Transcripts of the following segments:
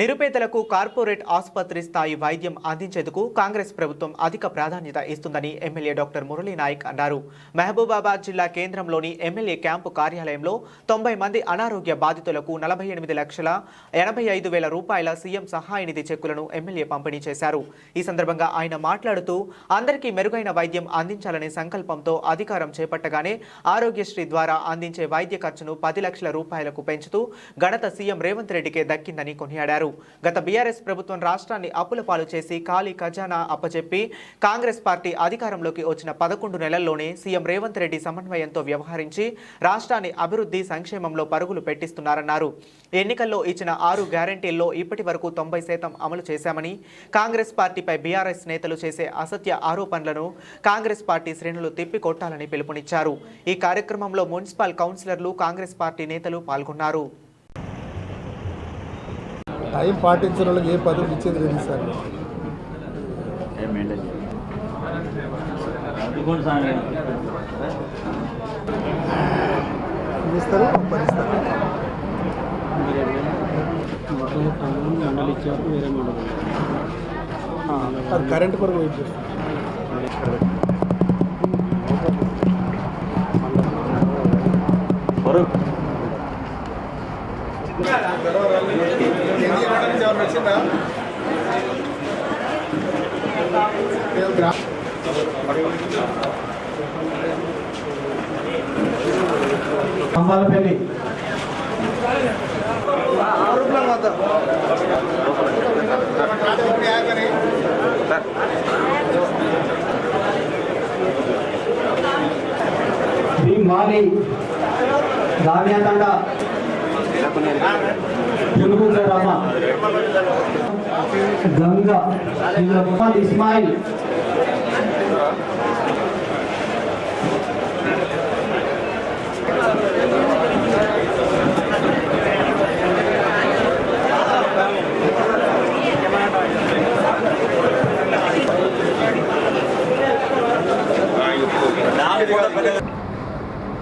నిరుపేదలకు కార్పొరేట్ ఆసుపత్రి స్థాయి వైద్యం అందించేందుకు కాంగ్రెస్ ప్రభుత్వం అధిక ప్రాధాన్యత ఇస్తుందని ఎమ్మెల్యే డాక్టర్ మురళీ నాయక్ అన్నారు. మహబూబాబాద్ జిల్లా కేంద్రంలోని ఎమ్మెల్యే క్యాంపు కార్యాలయంలో తొంభై మంది అనారోగ్య బాధితులకు నలభై ఎనిమిది లక్షల ఎనభై ఐదు వేల రూపాయల సీఎం సహాయ నిధి చెక్కులను ఎమ్మెల్యే పంపిణీ చేశారు. ఈ సందర్భంగా ఆయన మాట్లాడుతూ అందరికీ మెరుగైన వైద్యం అందించాలనే సంకల్పంతో అధికారం చేపట్టగానే ఆరోగ్యశ్రీ ద్వారా అందించే వైద్య ఖర్చును పది లక్షల రూపాయలకు పెంచుతూ ఘనత సీఎం రేవంత్ రెడ్డికే దక్కిందని కొనియాడారు. గత బీఆర్ఎస్ ప్రభుత్వం రాష్ట్రాన్ని అప్పుల పాలు చేసి ఖాళీ ఖజానా అప్పచెప్పి కాంగ్రెస్ పార్టీ అధికారంలోకి వచ్చిన పదకొండు నెలల్లోనే సీఎం రేవంత్ రెడ్డి సమన్వయంతో వ్యవహరించి రాష్ట్రాన్ని అభివృద్ధి సంక్షేమంలో పరుగులు పెట్టిస్తున్నారన్నారు. ఎన్నికల్లో ఇచ్చిన ఆరు గ్యారంటీల్లో ఇప్పటి వరకు తొంభై శాతం అమలు చేశామని కాంగ్రెస్ పార్టీపై బీఆర్ఎస్ నేతలు చేసే అసత్య ఆరోపణలను కాంగ్రెస్ పార్టీ శ్రేణులు తిప్పికొట్టాలని పిలుపునిచ్చారు. ఈ కార్యక్రమంలో మున్సిపల్ కౌన్సిలర్లు కాంగ్రెస్ పార్టీ నేతలు పాల్గొన్నారు. టైం పాటించిన వాళ్ళకి ఏ పదవి ఇచ్చేది లేదు సార్. ఇస్తారు? అది కరెంట్ కొరకు వెయిట్ వరుణ్ కంబాలపల్లి శ్రీ మాలి రామ్యాతండ తెలుగు రామ గంగా మొహమ్మద్ ఇస్మాయిల్.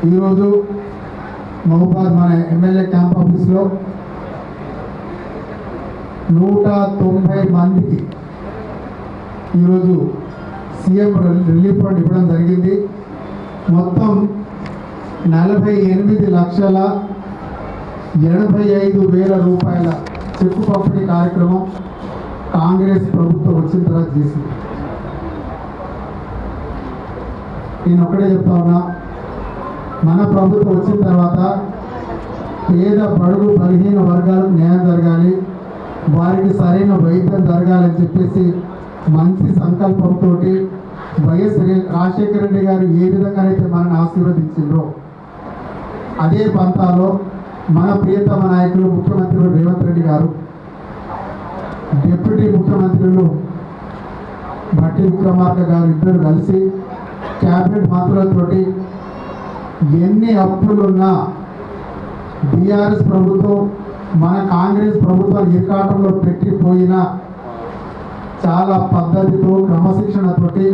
ఈరోజు మహబాద్ మన ఎమ్మెల్యే క్యాంప్ ఆఫీస్లో నూట తొంభై మందికి ఈరోజు సీఎం రిలీఫ్ ఫండ్ ఇవ్వడం జరిగింది. మొత్తం నలభై ఎనిమిది లక్షల ఎనభై ఐదు వేల రూపాయల చెక్కు పంపిణీ కార్యక్రమం కాంగ్రెస్ ప్రభుత్వం వచ్చిన తర్వాత చేసింది. నేను ఒకటే చెప్తా ఉన్నా మన ప్రభుత్వం వచ్చిన తర్వాత పేద బడుగు బలహీన వర్గాలకు న్యాయం జరగాలి. వారికి సరైన వైద్యం జరగాలని చెప్పేసి మంచి సంకల్పంతో వైఎస్ రాజశేఖర రెడ్డి గారు ఏ విధంగా అయితే మనల్ని ఆశీర్వదించారో అదే పంతాలో మన ప్రియతమ నాయకులు ముఖ్యమంత్రులు రేవంత్ రెడ్డి గారు డిప్యూటీ ముఖ్యమంత్రులు భట్టి విక్రమార్క గారు ఇద్దరు కలిసి క్యాబినెట్ మంత్రులతోటి ఎన్ని అప్పులున్నా బీఆర్ఎస్ ప్రభుత్వం మన కాంగ్రెస్ ప్రభుత్వం ఇరకాటంలో పెట్టిపోయినా చాలా పద్ధతితో క్రమశిక్షణతోటి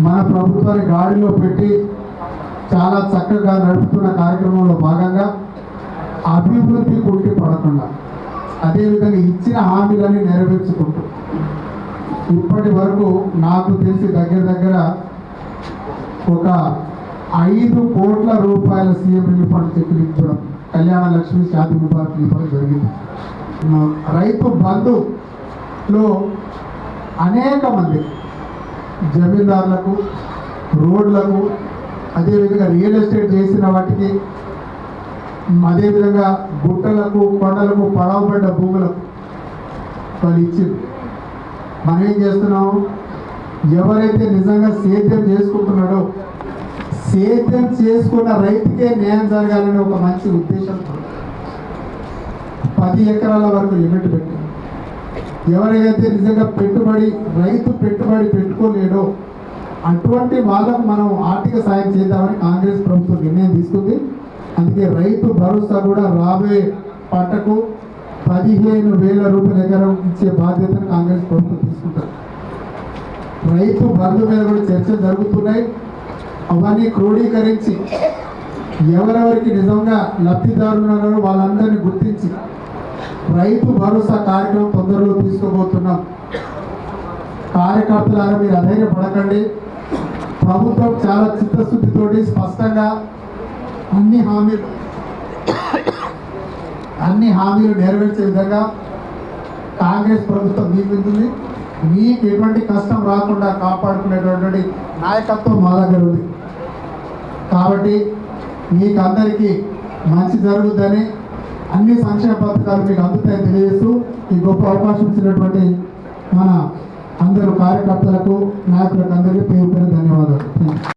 మన ప్రభుత్వాన్ని గాడిలో పెట్టి చాలా చక్కగా నడుపుతున్న కార్యక్రమంలో భాగంగా అభివృద్ధి కొట్టి పడకుండా అదేవిధంగా ఇచ్చిన హామీలన్నీ నెరవేర్చుకుంటూ. ఇప్పటి వరకు నాకు తెలిసి దగ్గర దగ్గర ఒక ఐదు కోట్ల రూపాయల సీఎం రిలీఫ్ ఫండ్ చెక్కులు ఇవ్వడం కళ్యాణ లక్ష్మి శాంతి విభాగం ఇవ్వడం జరిగింది. రైతు బంధులో అనేక మంది జమీందారులకు రోడ్లకు అదేవిధంగా రియల్ ఎస్టేట్ చేసిన వాటికి అదేవిధంగా గుట్టలకు కొండలకు పడవబడ్డ భూములకు వాళ్ళు ఇచ్చింది. మనం ఏం చేస్తున్నాము ఎవరైతే నిజంగా సేద్యం చేసుకుంటున్నాడో సేద్యం చేసుకున్న రైతుకే న్యాయం జరగాలనే ఒక మంచి ఉద్దేశంతో పది ఎకరాల వరకు లిమిట్ పెట్టి ఎవరైతే నిజంగా పెట్టుబడి రైతు పెట్టుబడి పెట్టుకోలేడో అటువంటి వాళ్ళకు మనం ఆర్థిక సాయం చేద్దామని కాంగ్రెస్ ప్రభుత్వం నిర్ణయం తీసుకుంది. అందుకే రైతు భరోసా కూడా రాబోయే పంటకు పదిహేను వేల రూపాయల ఎకరం ఇచ్చే బాధ్యతను కాంగ్రెస్ ప్రభుత్వం తీసుకుంటారు రైతు బంధు మీద కూడా చర్చలు జరుగుతున్నాయి. అవన్నీ క్రోడీకరించి ఎవరెవరికి నిజంగా లబ్ధిదారులు వాళ్ళందరినీ గుర్తించి రైతు భరోసా కార్యక్రమం తొందరలో తీసుకోబోతున్నాం. కార్యకర్తలారా మీరు అధైర్యపడకండి. ప్రభుత్వం చాలా చిత్తశుద్ధితోటి స్పష్టంగా అన్ని హామీలు అన్ని హామీలు నెరవేర్చే విధంగా కాంగ్రెస్ ప్రభుత్వం మీకు మీకు ఎటువంటి కష్టం రాకుండా కాపాడుకునేటటువంటి నాయకత్వం మా దగ్గర ఉంది. కాబట్టి మీకందరికీ మంచి జరుగుద్దని అన్ని సంక్షేమ పథకాలు మీకు అందుతాయని తెలియజేస్తూ ఈ గొప్ప అవకాశం ఇచ్చినటువంటి మన అందరూ కార్యకర్తలకు నాయకులకు అందరికీ పేరు పేరు ధన్యవాదాలు.